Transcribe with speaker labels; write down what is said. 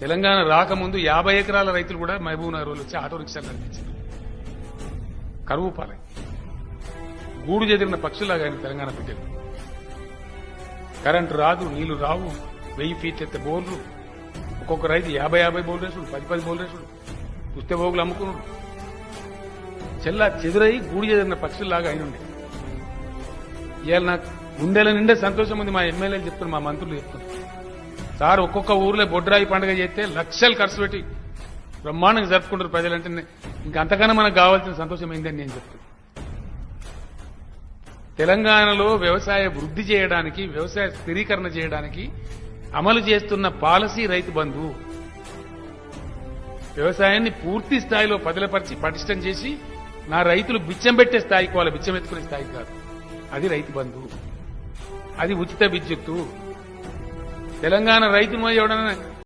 Speaker 1: తెలంగాణ రాకముందు యాభై ఎకరాల రైతులు కూడా మహబూబ్ నగర్ వచ్చి ఆటో రిక్షాలు నడిపించారు కరువు పాలై. గూడు చెదిరిన పక్షులాగా ఆయన తెలంగాణ బిడ్డలు కరెంటు రాదు నీళ్ళు రావు వెయ్యి ఫీట్లు ఎత్తే బోర్లు. ఒక్కొక్క రైతు యాభై యాభై బోర్లు వేసుడు పది పది బోర్లు వేసుడు. పుస్తే బోగులు అమ్ముకున్నాడు. చెల్లా చెదురై గూడు చెదిరిన పక్షుల్లాగా ఆయన ఉండే. ఇవాళ నాకు గుండెల నిండే సంతోషం ఉంది మా ఎమ్మెల్యేలు చెప్తున్నారు మా మంత్రులు చెప్తున్నారు. సార్ ఒక్కొక్క ఊర్లో బొడ్రాయి పండుగ చేస్తే లక్షలు ఖర్చు పెట్టి బ్రహ్మాండంగా జరుపుకుంటారు ప్రజలంటే ఇంకంతకన్నా మనకు కావాల్సిన సంతోషం ఏందని నేను చెప్తాను తెలంగాణలో వ్యవసాయ వృద్ధి చేయడానికి వ్యవసాయ స్థిరీకరణ చేయడానికి అమలు చేస్తున్న పాలసీ రైతు బంధు వ్యవసాయాన్ని పూర్తి స్థాయిలో పదిలపరిచి పటిష్టం చేసి నా రైతులు బిచ్చం పెట్టే స్థాయికి వాళ్ళ బిచ్చం ఎత్తుకునే స్థాయికి కాదు. అది రైతు బంధు. అది ఉచిత విద్యుత్తు. తెలంగాణ రైతు ఎవడన్నా